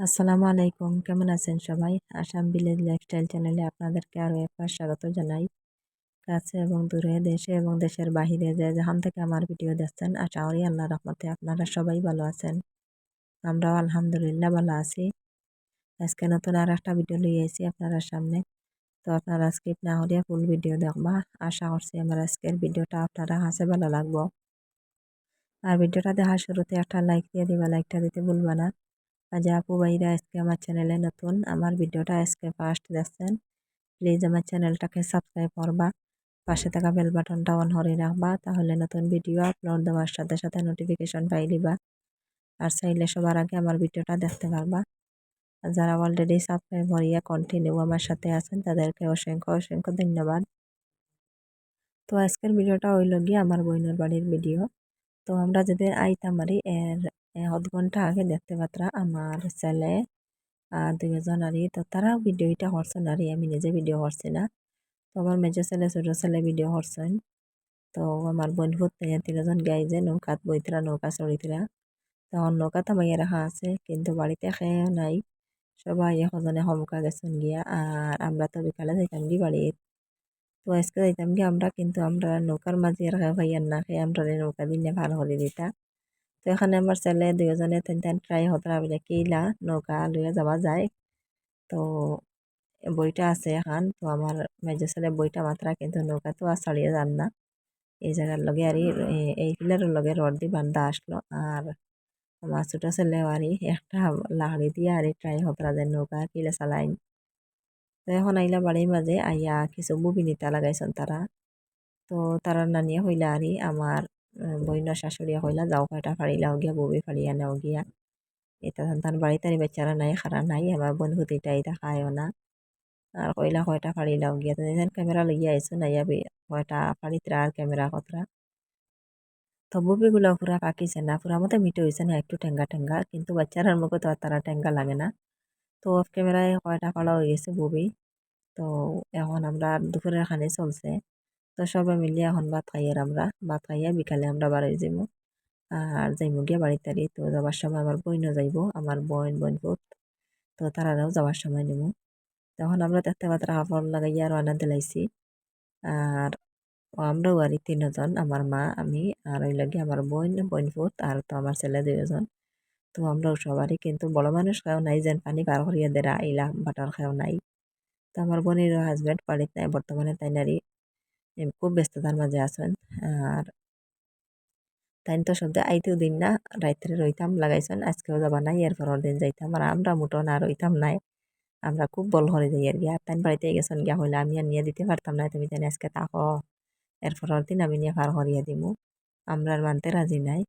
আসসালামু আলাইকুম। কেমন আছেন সবাই? আসাম ভিলেজ লাইফস্টাইল চ্যানেলে আপনাদেরকে আরও একবার স্বাগত জানাই। কাছে এবং দূরে দেশে এবং দেশের বাহিরে যে যেখান থেকে আমার ভিডিও দেখছেন, আশা করি আল্লাহ রহমতে আপনারা সবাই ভালো আছেন। আমরাও আলহামদুলিল্লাহ ভালো আছি। আজকে নতুন আর একটা ভিডিও লিয়ে এসেছি আপনারা সামনে। তো আপনারা স্কিপ না হলে ফুল ভিডিও দেখবা। আশা করছি আমার আজকের ভিডিওটা আপনারা হাসে ভালো লাগবো। আর ভিডিওটা দেখার শুরুতে একটা লাইক দিয়ে দিবা। লাইকটা দিতে ভুলবা না। আজ আপু ভাইরা আজকে আমার চ্যানেলে নতুন। আমার ভিডিওটা আজকে ফার্স্ট দেখছেন। প্লিজ আমার চ্যানেলটাকে সাবস্ক্রাইব করবা। পাশে থাকা বেল বাটনটা অন করে রাখবা। তাহলে নতুন ভিডিও আপলোড দেওয়ার সাথে সাথে নোটিফিকেশন পাই দিবা। আর চাইলে সবার আগে আমার ভিডিওটা দেখতে পারবা। যারা অলরেডি সাবস্ক্রাইব করিয়া কন্টিনিউ আমার সাথে আছেন, তাদেরকে অসংখ্য অসংখ্য ধন্যবাদ। তো আজকের ভিডিওটা হইল গিয়ে আমার বইনের বাড়ির ভিডিও তো আমরা যাদের আইতাম আরি এর আধ ঘণ্টা আগে দেখতে পাত্রা আমার ছেলে আর দুইজন আরি তো তারাও ভিডিওটা করছেন আরি আমি নিজে ভিডিও করছি না। তো আমার মেজো ছেলে ছোটো ছেলে ভিডিও করছেন। তো আমার বোন ভূত তিনজন গাই যে নৌকাত বইতরা নৌকা চড়িতরা তখন নৌকা থামাইয়া রাখা আছে, কিন্তু বাড়িতে খেয়েও নাই। সবাই এখজনে হমকা গেছেন গিয়া আর আমরা তো বিকালে যাইতাম গি বাড়ির তো আজকে যাইতাম কি আমরা, কিন্তু আমরা নৌকার মাঝে আর ভাইয়ার না খেয়ে আমরা নৌকা দিনে ভালো করে দিতা। তো এখানে আমার ছেলে দুজনে তেন তেন ট্রাই হতরা বলে কিলা নৌকা লইয়া যাওয়া যায় তো বইটা আছে এখন তো আমার মেজো ছেলে বইটা মাত্রা কিন্তু নৌকা তো আর ছাড়িয়ে যান না এই জায়গার লগে আর এই পিলারের লগে রড দিয়ে বান্ধা আসলো আর আমার ছোটো ছেলে আর একটা লাকড়ি দিয়ে আর ট্রাই হতরা যে নৌকা কিলা চালাইন তো এখন আইলা বাড়ির মাঝে আইয়া কিছু বুবি নিতা লাগাইছেন তারা তো তারা নানিয়া হইলা আরি আমার বইনার শাশুড়িয়া কইলা, যাও কয়টা ফাড়িলাও গিয়া বুবি ফাড়িয়া নাও গিয়া। এটা তার বাড়িতে আরি বেচারা নাই খারা নাই, আমার বোন হুতিটা এটা খায়ও না। আর কইলা, কয়টা ফাড়িলাও গিয়া তো ক্যামেরা লইয়া আইসো নাইয়া কয়টা ফাড়িতরা আর ক্যামেরা কতরা? তো বুবিগুলো পুরা পাকিছে না, পুরা মতো মিটে হয়েছে না, একটু টেঙ্গা টেঙ্গা কিন্তু বাচ্চারার মুখে তো আর তারা টেঙ্গা লাগে না। তো অফ ক্যামেরায় কয়টা ফাড়া হয়ে গেছে বুবি? তো এখন আমরা দুপুরের খানে চলছে। তো সবাই মিলিয়ে এখন ভাত খাইয়ার আমরা ভাত খাইয়া বিকালে আমরা বাড়ি যাইব আর যাইমু গিয়া বাড়িতে তো যাবার সময় আমার বইনও যাইব, আমার বোন বোন পুত তো তারাও যাওয়ার সময় নিব তখন আমরা দেখতে পাত্রা কাপড় লাগাইয়া রান্না দিলাইছি আর আমরাও আর তিনজন, আমার মা, আমি আর ওই লাগে আমার বোন বোন পুত আর তো আমার ছেলে দুজন তো আমরাও সবারই কিন্তু বড় মানুষ খাও নাই যেন পানি পার করিয়া দেরা আইলা বাটার খাও নাই। তো আমার বোনের হাজব্যান্ড বাড়িতে নাই, বর্তমানে তাই নারী। খুব ব্যস্ততার মাঝে আছেন। আর তাই তো শব্দে আইতেও দিন না, রাত্রে রইতাম, লাগাইছেন। আজকেও যাবা নাই এর পরের দিন যাইতাম। আর আমরা মুটো না রইতাম নাই। আমরা খুব বল হরে যাই আর গিয়া তাই বাড়িতে গেছেন গিয়া হইলে আমি আর নিয়ে দিতে পারতাম না, তুমি তাই আজকে তাকো এর পরের দিন আমি নিয়ে পার করিয়া দিমু। আমরা আর মানতে রাজি নাই।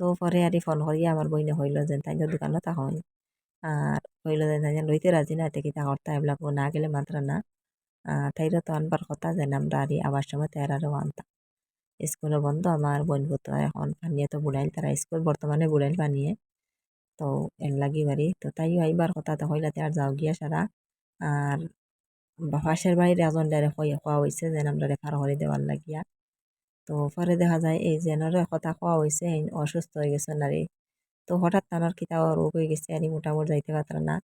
তো পরে আর ফোন করিয়া আমার বইনে হইল যে তাই দোকানত তখন আর হইল যে তাই লইতে রাজি না এতে কিতা করতে এবিলাক না গেলে মাত্র না। তাইরা তো আনবার কথা যেন আমরা আর আবার সময় তাইরারও আনতাম স্কুলও বন্ধ, আমার বন্ধু তো এখন পানিয়ে তো বুড়াইল, তারা স্কুল বর্তমানে বুড়াইল পানিয়ে। তো এর লাগি বাড়ি, তো তাইও আইবার কথা তো হইলাতে আর যাও গিয়া সারা। আর পাশের বাড়ির এজন ডাইরে খোয়া হয়েছে যেন আমরা রেফার করে দেওয়ার লাগিয়া। তো পরে দেখা যায়, এই জেনারে কথা খোয়া হয়েছে অসুস্থ হয়ে গেছে নারী তো হঠাৎ তানার কিতা রোগ হয়ে গেছে আর মোটামুটি যাইতে পারতাম না।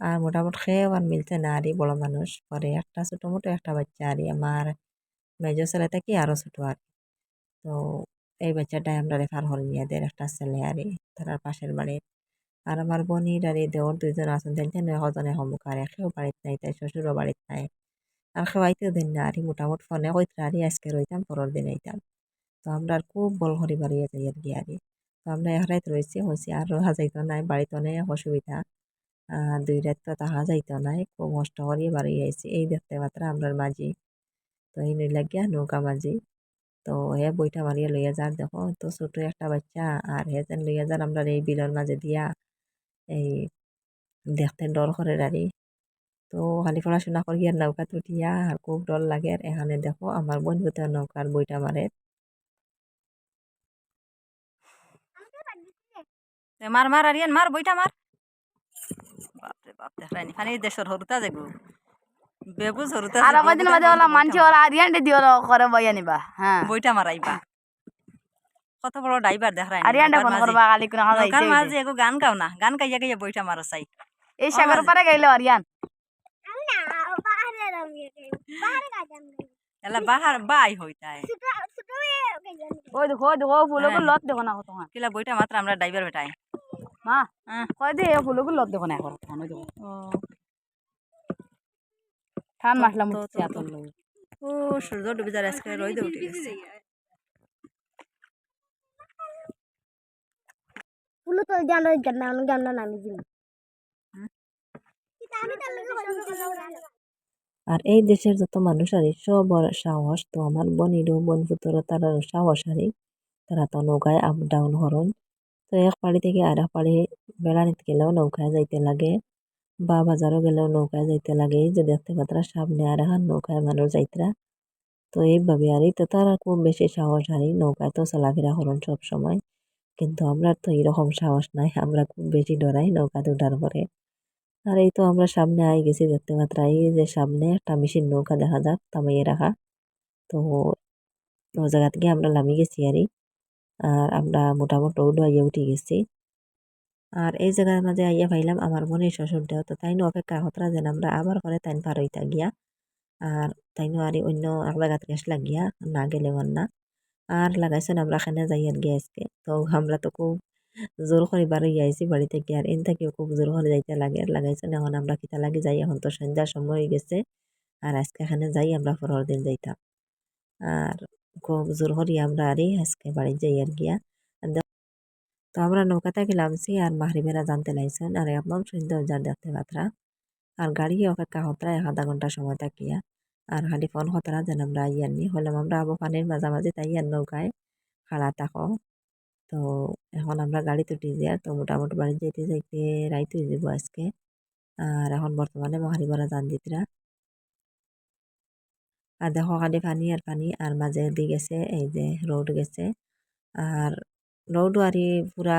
আর মোটামুটি খেয়েও আর মিলতে না আরই বড় মানুষ। পরে একটা ছোটো মোটো, একটা বাচ্চা আরই। আমার মেজো ছেলেটা কি আরও ছোটো আর তো এই বাচ্চাটাই আমরা রেফার হল নিয়েদের একটা ছেলে আরই, তার পাশের বাড়ির আর আমার বোনির আর এই দেওয়ার দুইজন আছেন তেলতে নজনে সমুখ আর একেও বাড়িতে নাই, তাই শ্বশুরও বাড়িতে নাই। আর খাওয়াইতেও দিন না আরই, মোটামুটি ফোনে কইতে আরই, আজকে রইতাম, পরের দিন আইতাম। তো আমরা আর খুব বল হরি বাড়িয়ে যাই আর কি আরই। তো আমরা এহারাইত রয়েছি হয়েছি আর রহা যাইতো নাই, বাড়িতে অনেক অসুবিধা। দুই রাত তো তাহা যাইতো নাই। খুব কষ্ট করিয়ে বাড়ি আইছি, এই দেখতে মাত্র আমরার মাঝি। তো এই লাগিয়া নৌকা মাঝি। তো হে বইটা মারিয়া লইয়া যার দেখো, তো ছোট একটা বাচ্চা আর হে যেন লইয়া যার আমরা এই বিলের মাঝে দিয়া এই দেখতে ডর করে দাঁড়ি তো খালি পড়াশোনা করি আর নৌকা উঠিয়া আর খুব ডর লাগে আর এখানে দেখো আমার বোন বন্ধুতে নৌকার বইটা মারে। মার মার, আরিয়ান, মার, বইটা মার। বাপরে বাপ দেখলানি খানি হরুতা যাইব বেবুজ হরুতা আর কদিন বাদে ওলা মানছি ওরা আরিয়ান দিও করে বইয়া নিবা হ্যাঁ বইটা মারাইবা কত বড় ড্রাইভার দেখায় আরিয়ানটা ফোন করবা কালি কোন হাজার নৌকার মাঝে এগো গান গাও না গান গাইয়া গাইয়া বইটা মারো চাই। এই সাগর পারে গেল আরিয়ান এলা বাহার বাই হইতায় ওই দেখো ওই দেখো ফুলগুলো। লত দেখো না কত কিলা বইটা মাত্র আমরা ড্রাইভার বেটাই। মা। কয় দে ফুলগুলো লত দেখো না এখন। ওই দেখো ও। ঠান তো- মাসলাম তো- উঠছে তো- এত তো- লোক ও সূর্য ডুবে যার আজকে রইদে উঠে গেছে। ফুলো তো জানো জানা জানা নামি দিন আর এই দেশের যত মানুষ আরে সবর সাহস তো আমার বনিরও বন পুতর তারারও সাহস আরে তারা তো নৌকায় আপ ডাউন হরণ। তো এক পাড়ি থেকে আর এক পাড়ি বেড়ানিতে গেলেও নৌকায় যাইতে লাগে বা বাজারও গেলেও নৌকায় যাইতে লাগে। এই যে দেখতে পাত্রা, সামনে আর এখন নৌকায় মানুষ যাইতরা। তো এইভাবে আরই তো তারা খুব বেশি সাহস আরই নৌকায় তো চলাফেরা হরণ সব সময়। কিন্তু আমরা তো এরকম সাহস নাই, আমরা খুব বেশি ডরাই নৌকাতে উঠার পরে। আর এই তো আমরা সামনে আই গেছি দেখতে পাত্রা, এই যে সামনে একটা মেশিন নৌকা দেখা যাক থামাইয়ে রাখা। তো ও জায়গা থেকে আমরা নামি গেছি আরই আর আমরা মোটামুটি আইয়া উঠে গেছি। আর এই জায়গার মাঝে আইয়া পাইলাম আমার বোনের শ্বশুরটাও তো তাইনও অপেক্ষা হতরা যেন আমরা আবার করে তাইন পার হইতা গিয়া, আর তাইনও আর অন্য এক জায়গা থেকে আসলা গিয়া, না গেলে না। আর লাগাইছেন আমরা এখানে যাই আর গিয়ে আজকে। তো আমরা তো খুব জোর করে বাড়ি আইছি বাড়ি থেকে, আর এন থেকেও খুব জোর করে যাইতে লাগে। আর লাগাইছেন এখন আমরা কিতা লাগে যাই, এখন তো সন্ধ্যার সময় হয়ে গেছে, আর আজকে এখানে যাই আমরা পরের দিন যাইতাম। আর খুব জোর করি আমরা আরই আজকে বাড়ি যাই আর গিয়া তো আমরা নৌকা থেকে নামছি আর মাহরিবেরা জানতে লাইছেন আর একদম সুন্দর যার দেখতে পাত্রা আর গাড়ি অপেক্ষা হতরা এক আধা ঘণ্টা সময় থাকিয়া আর খালি ফোন হতরা যেন আমরা ইয়ার নি হলাম আমরা আবু পানির মাঝামাঝি তাই আর নৌকায় খাড়া থাকো তো এখন আমরা গাড়িতে উঠি যাই তো মোটামুটি বাড়ি যেতে যাইতে রাইত যাব আজকে আর এখন বর্তমানে মাহারিবারা জান দিতরা আর দেখো খালি পানি আর পানি আর মাঝে দি গেছে, এই যে রোড গেছে। আর রোডও আর পুরা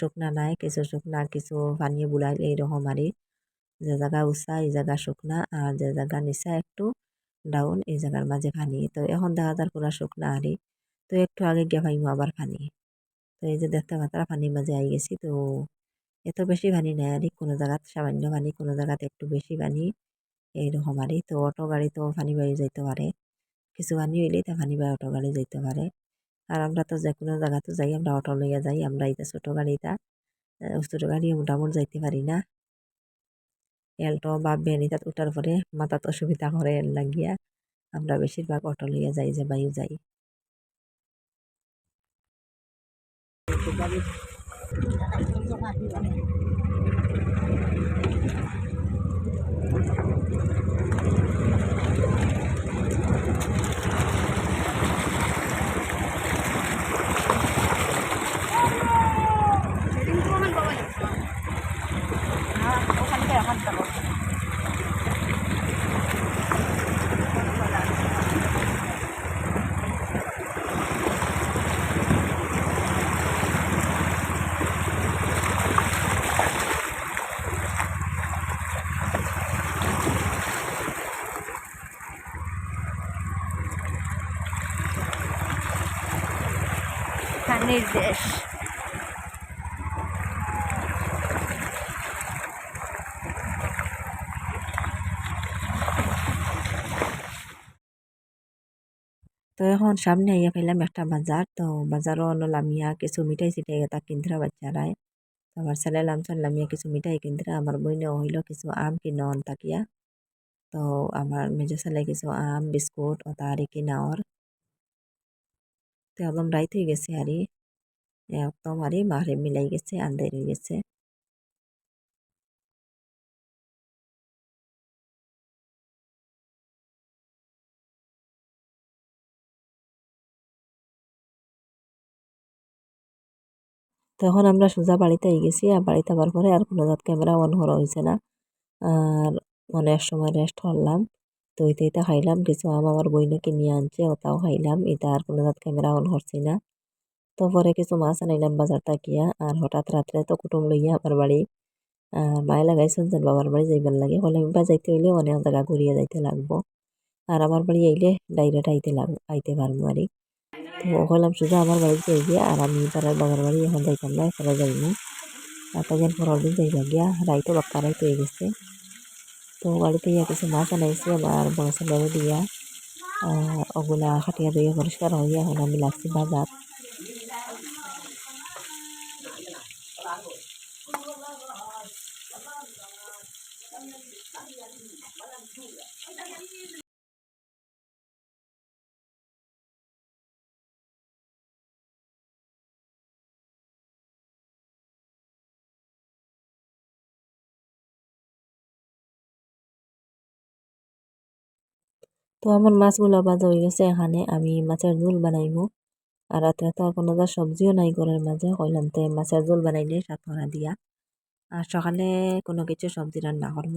শুকনা নাই, কিছু শুকনা, কিছু পানি বুলাই এইরকম আর যে জায়গা উঁচা এই জায়গা শুকনা আর যে জায়গা নিচা একটু ডাউন, এই জায়গার মাঝে পানি। তো এখন দেখা যার পুরা শুকনা আরি তো একটু আগে গিয়ে পাইমু আবার পানি। তো এই যে দেখতে পাতারা পানির মাঝে আই গেছি, তো এত বেশি পানি নাই আরি কোনো জায়গাত সামান্য পানি, কোনো জায়গাতে একটু বেশি পানি। এইরকম আরি তো অটো গাড়ি তো পানি বাড়ি যাইতে পারে। কিছু পানি হইলেই তা পানি বাই অটো গাড়ি যাইতে পারে। আর আমরা তো যে কোনো জায়গাতে যাই, আমরা অটো লইয়া যাই, আমরা এটা ছোটো গাড়িটা ছোটো গাড়ি মোটামুটি যাইতে পারি না। এলটো বা ভ্যানিতে উঠার পরে মাথাত অসুবিধা করে লাগিয়া আমরা বেশিরভাগ অটো লইয়া যাই যে বাইও যাই। দেশ তো এখন সামনে আইয়া পেলাম একটা বাজার তো বাজারও লামিয়া কিছু মিঠাই চিঠাই এটা কিনতরা বাচ্চারায় তো আমার ছেলে লামছন লামিয়া কিছু মিঠাই কিনতরা আমার বইনে হইল কিছু আম কিনন তাকিয়া তো আমার মেজো ছেলে কিছু আম বিস্কুট ও তারি কিনাওর তো একদম রাইত হয়ে গেছে আরি একদম আরি মারে মিলাই গেছে, আন্দাই হয়ে গেছে। তখন আমরা সোজা বাড়িতে গেছি, আর বাড়িতে আবার পরে আর কোনো জাত ক্যামেরা অন করা হয়েছে না। আর অনেক সময় রেস্ট করলাম, তো ইতে খাইলাম কিছু আম আমার বইনকে নিয়ে আনছে, ওটাও খাইলাম এটা আর কোনো জাত ক্যামেরা অন করছি না। তো পরে কিছু মাছ আনাইলাম বাজার তাকিয়া আর হঠাৎ রাত্রে তো কুটুম লইয়া আমার বাড়ি, আর মায়ে লাগাইছেন যেন বাবার বাড়ি যাইবার লাগে। হলে বা যাইতে হইলে অনেক জায়গা ঘুরিয়ে যাইতে লাগবো। আর আমার বাড়ি আইলে ডাইরেক্ট আইতে লাগ, আইতে পারব আরই তো কইলাম, সোজা, আমার বাড়িতে যাই গিয়া। আর আমি তার বাবার বাড়ি এখন যাইতাম না এছাড়া যাইনি। তাতে যেন পরের দিন যাইবা গিয়া। রাইতো বাক্কা রাইতো হয়ে গেছে। তো বাড়িতে ইয়া কিছু মাছ আনাইছে আমার বড় ছেলেরে দিয়া। ওগুলা খাটিয়া দিয়ে পরিষ্কার হইয়া এখন আমি লাগছি বাজার। তো আমার মাছগুলা ভাজা হয়ে গেছে এখানে আমি মাছের ঝোল বানাইমু আর রাতে তো আর কোনো যা সবজিও নাই ঘরের মাঝে, কইলাম তে মাছের ঝোল বানাইলে সাতকরা দিয়া। আর সকালে কোনো কিছু সবজি রান্না করব।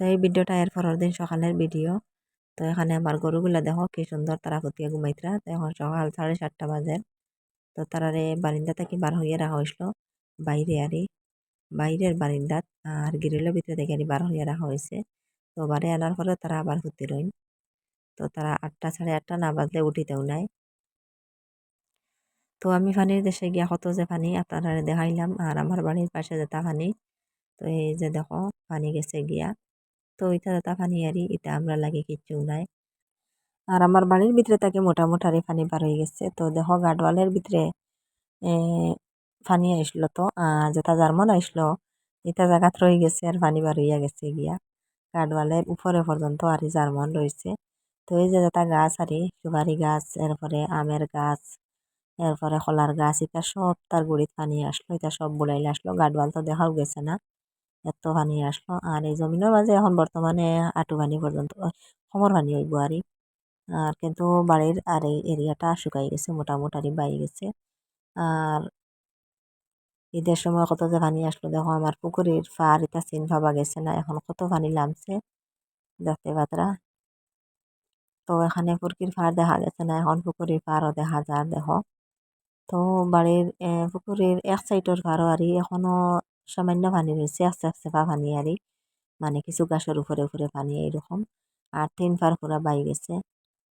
তো এই ভিডিওটা এর পরের দিন সকালের ভিডিও। তো এখানে আমার গরুগুলা দেখো কি সুন্দর তারা ফুটিয়া ঘুমাইতরা। তো এখন সকাল সাড়ে সাতটা বাজে। তো তারারে বারিন্দা থেকে বার হইয়া রাখা হয়েছিল বাইরে আরে, বাইরের বারিন্দাত আর গ্রিলের ভিতরে থেকে আনি বার হইয়া রাখা হয়েছে তো বারে আনার পরে তারা আবার ফুটি রইন। তো তারা আটটা সাড়ে আটটা না বাজলে উঠিতেও নাই। তো আমি পানির দেশে গিয়া কত যে পানি আপনারা দেখাইলাম। আর আমার বাড়ির পাশে যেটা পানি তো এই যে দেখো পানি গেছে গিয়া। তো এটা যেটা পানি আরি এটা আমরা লাগে কিচ্ছু নাই। আর আমার বাড়ির ভিতরে তাকে মোটা মোটারে পানি বার হয়ে গেছে। তো দেখো গাডওয়ালের ভিতরে পানি আসলো তো। আর যেটা জার্মন আসলো, এটা জায়গাত রয়ে গেছে আর পানি বার হইয়া গেছে গিয়া। গাডওয়ালের উপরে পর্যন্ত আর জার্মন রয়েছে। তো এই যে যেটা গাছ আরে সুপারি গাছ, এরপরে আমের গাছ, এরপরে কলার গাছ, এটা সব তার গুড়িত পানি আসলো, এটা সব বুড়াইলে আসলো। গাডওয়াল তো দেখাও গেছে না। এত পানি আসলো। আর এই জমিনের মাঝে এখন বর্তমানে আঁটু পানি পর্যন্ত কোমর পানি হইব আরই আর কিন্তু বাড়ির আর এই এরিয়াটা শুকাই গেছে মোটামুটি বাই গেছে। আর ঈদের সময় কত যে পানি আসলো দেখো আমার পুকুরের পার এটা চিন ভাবা গেছে না, এখন কত পানি নামছে দেখতে পাত্রা তো এখানে পুকুরির পার দেখা গেছে না, এখন পুকুরের পারও দেখা যায় দেখো। তো বাড়ির পুকুরের এক সাইডের পারও আরই এখনও সামান্য পানি রয়েছে আস্তে আস্তে পা পানি আরই মানে কিছু গাছের উপরে উপরে পানি এইরকম আর তিন পার পুরা বাই গেছে।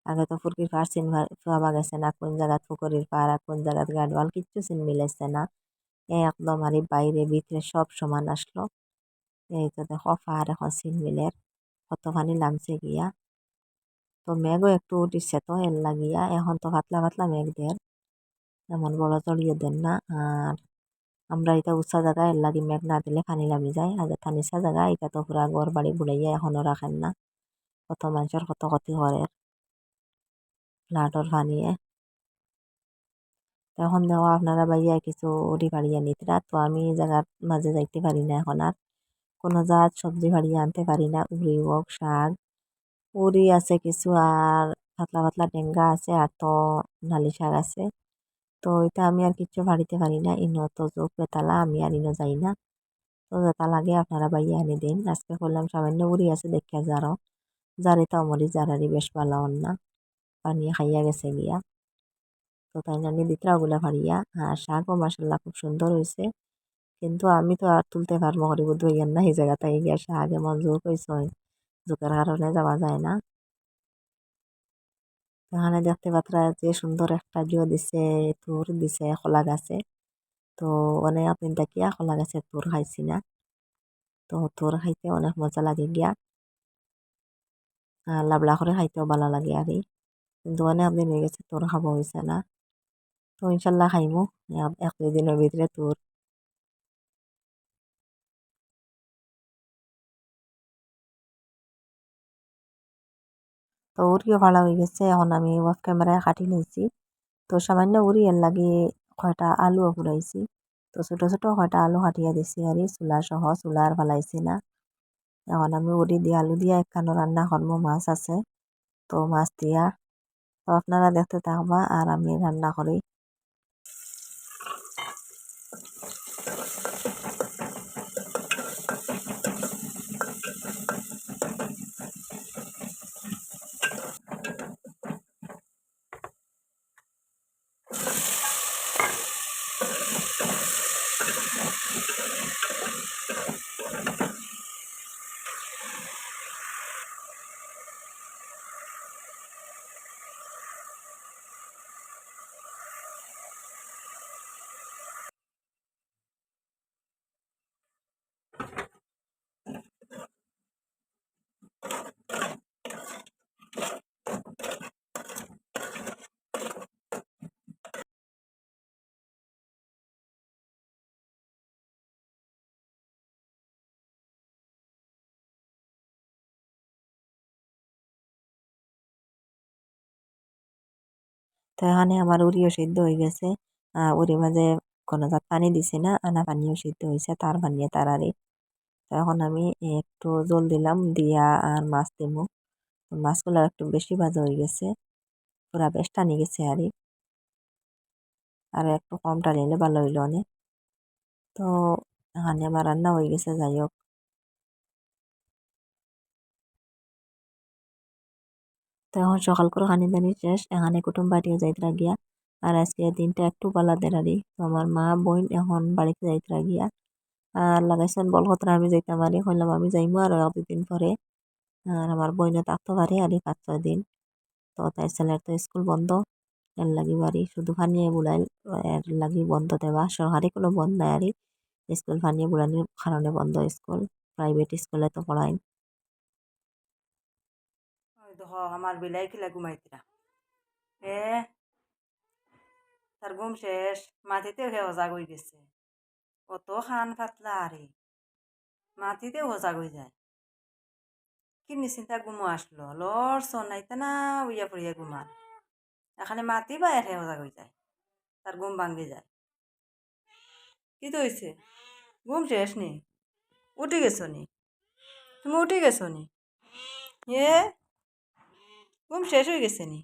আগে তো ফুরকির পার চিন পাওয়া গেছে না, কোন জায়গাত পুকুরের পার আর কোন জায়গাত গাডওয়াল কিচ্ছু চিন মিলেছে না। এ একদম আর বাইরে ভিতরে সব সমান আসলো এই তো দেখো পার এখন চিন মিলের কত পানি নামছে গিয়া। তো মেঘও একটু উঠিছে তো এর লাগিয়া। এখন তো পাতলা পাতলা মেঘ দের এমন বড় জড়িয়ে দেন না আর আমরা এটা উঁচা জায়গায় এর লাগি মেঘ না দিলে পানি নামি যায়। আর যেটা নিচা জায়গা এটা তো পুরা ঘর বাড়ি বুড়াইয়া এখনও রাখেন না। কত মানুষের কত ক্ষতি করে। ফ্লাডর পানিয়ে এখন দেখো, আপনারা বাইয়া কিছু উড়ি ভাড়িয়া নিতরা তো আমি জায়গার মাঝে যাইতে পারি না এখন আর। কোনো জাত সবজি ভাড়িয়ে আনতে পারি না। উড়ি হোক, শাক। উড়ি আছে কিছু, আর পাতলা পাতলা টেঙ্গা আছে, আর তো নালি শাক আছে। তো এটা আমি আর কিচ্ছু ভাড়িতে পারি না। ইনো তো যোগ, বেতালা, আমি আর ইনো যাই না। তো যেটা লাগে আপনারা বাইয়া আনি দিন। আজকে করলাম সামান্য উড়ি আছে, দেখিয়া যারও যার এটা মরি যারারই বেশ ভালো না পানি খাইয়া গেছে গিয়া। তো তাই জানি দিতরা ওগুলা ভাড়িয়া আর শাকও মাসাল্লাহ খুব সুন্দর হয়েছে কিন্তু আমি তো আর তুলতে পারব করিব ধুইয়ার না। সেই জায়গাটাই গিয়া শাক এমন জোক হয়েছে জোকের কারণে যাওয়া যায় না। এখানে দেখতে পাত্রা যে সুন্দর একটা জিও দিছে, তুর দিছে কলা গাছে। তো অনেক আপনি দেখিয়া কলা গাছের তুর খাইছি না। তো তুর খাইতে অনেক মজা লাগে গিয়া। আর লাবলা করে খাইতেও ভালো লাগে আর কিন্তু অনেক আপনি নিয়ে গেছে, তোর খাব হয়েছে না। তো ইনশাল্লাহ খাইমু। এক দুই দিনের ভিতরে তোর তো উড়িও ভালো হয়ে গেছে এখন আমি অফ ক্যামেরায় কাটি নিয়েছি তো সামান্য উড়িয়ে লাগে কয়টা আলুও পুরাইছি তো ছোটো ছোটো কয়টা আলু হাঁটিয়ে দিছি আর চুলা সহ চুলা আর না এখন আমি উড়ি দিয়ে আলু দিয়ে একখানো রান্না করব মাছ আছে তো মাছ দিয়া তো আপনারা দেখতে থাকবা আর আমি রান্না করি তো এখানে আমার উড়িও সিদ্ধ হয়ে গেছে। উড়ি মাঝে কোনো জাত পানি দিছি না, আনা পানিও সিদ্ধ হয়েছে, তার বানিয়ে তারারে তো এখন আমি একটু জল দিলাম, দিয়া আর মাছ দিমু। মাছগুলো একটু বেশি ভাজা হয়ে গেছে, পুরা বেশ টানি গেছে আরে। আর একটু কম টানিলে ভালো হইল অনেক। তো এখানে আমার রান্না হয়ে গেছে, যাই হোক। তো এখন সকাল করে খানি দানি শেষ, এখানে কুটুম বাড়িও যাইতরা গিয়া আর আজকে দিনটা একটু বালা দেরারি তো আমার মা, বোন এখন বাড়িতে যাইতরা গিয়া আর লাগাইছেন বল কতরা আমি যাইতে পারি কইলাম আমি যাইমু আর দুদিন পরে। আর আমার বইনও থাকতে পারে আর এই পাঁচ, ছয় দিন। তো তাই ছেলের তো স্কুল বন্ধ। এর লাগি বাড়ি শুধু ফানিয়ে বুলাই এর লাগি বন্ধ দেওয়া। সরকারি কোনো বন্ধ নাই আরই। স্কুল ফানিয়ে বুলানির কারণে বন্ধ স্কুল। প্রাইভেট স্কুলে তো পড়াই দেখো আমার বিলাই খিলা ঘুমাইতিরা এ তার ঘুম শেষ মাটিতেও হে অজাগ হয়ে গেছে কত খান পাতলা আরে মাটিতেও অজাগ হয়ে যায় কি নিশ্চিন্তা ঘুমো আসলো লর সনাইতে না উইয়া পড়িয়া ঘুমার এখানে মাটি বা এর হে অজাগ হয়ে যায় তার ঘুম ভাঙ্গি যায় কি তো হয়েছে ঘুম শেষ নি উঠে গেছো নি তুমি উঠে গেছো নি এ ঘুম শেষ হয়ে গেছে নি।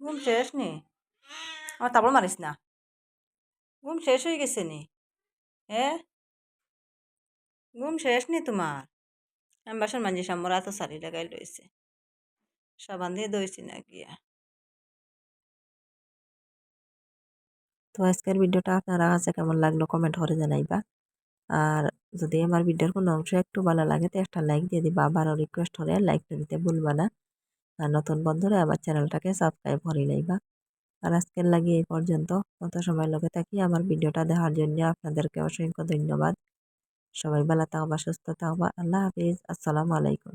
ঘুম শেষ নি? আমার তারপর মারিস না। ঘুম শেষ হয়ে গেছে নি? এ? ঘুম শেষ নি তোমার? আমি বাসন মাঞ্জি সামরা তো শাড়ি লাগাই লইছে। সাবান দিয়ে দইছি না গিয়া। তো আজকের ভিডিওটা আপনারা কাছে কেমন লাগল কমেন্ট করে জানাইবা। আর যদি আমার ভিডিওর কোনো অংশ একটু ভালো লাগে তো একটা লাইক দিয়ে দিবা। আবারও রিকোয়েস্ট করে লাইকটা দিতে ভুলবা না। আর নতুন বন্ধুরা, আমার চ্যানেলটাকে সাবস্ক্রাইব করে লাইবা আর আজকের লাগে এই পর্যন্ত। কত সময় লোকে থাকি। আমার ভিডিওটা দেখার জন্য আপনাদেরকে অসংখ্য ধন্যবাদ। সবাই ভালো থাকবা, সুস্থ থাকবা। আল্লাহ হাফিজ। আসসালামু আলাইকুম।